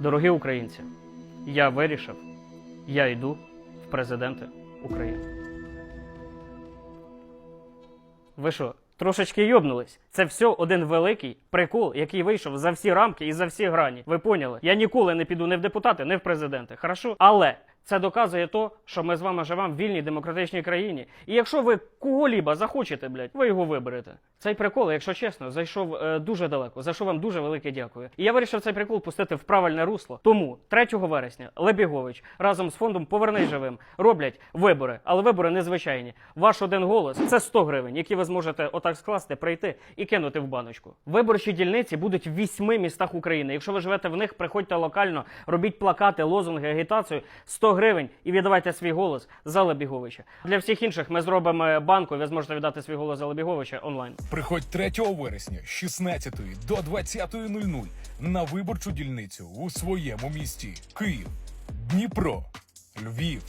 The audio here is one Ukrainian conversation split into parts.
Дорогі українці, я вирішив, я йду в президенти України. Ви що, трошечки йобнулись? Це все один великий прикол, який вийшов за всі рамки і за всі грані. Ви поняли? Я ніколи не піду не в депутати, не в президенти. Хорошо? Але це доказує то, що ми з вами живемо в вільній демократичній країні. І якщо ви кого-ліба захочете, блядь, ви його виберете. Цей прикол, якщо чесно, зайшов е, дуже далеко. За що вам дуже велике дякую. І я вирішив цей прикол пустити в правильне русло. Тому 3 вересня Лебігович разом з фондом Повернись живим роблять вибори, але вибори незвичайні. Ваш один голос це 100 гривень, які ви зможете отак скласти, прийти і кинути в баночку. Виборчі дільниці будуть в вісьми містах України. Якщо ви живете в них, приходьте локально, робіть плакати, лозунги, агітацію 100 гривень і віддавайте свій голос за Лебіговича. Для всіх інших ми зробимо банку, ви зможете віддати свій голос за Лебіговича онлайн. Приходь 3 вересня з 16 до 20.00 на виборчу дільницю у своєму місті. Київ, Дніпро, Львів,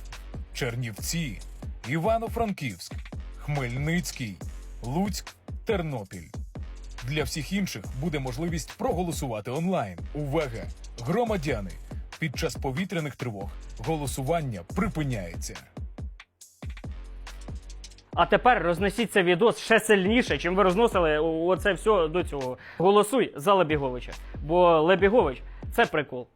Чернівці, Івано-Франківськ, Хмельницький, Луцьк, Тернопіль. Для всіх інших буде можливість проголосувати онлайн. Увага! Громадяни! Під час повітряних тривог голосування припиняється. А тепер рознесіть це відос ще сильніше, чим ви розносили оце все до цього. Голосуй за Лебіговича. Бо Лебігович це прикол.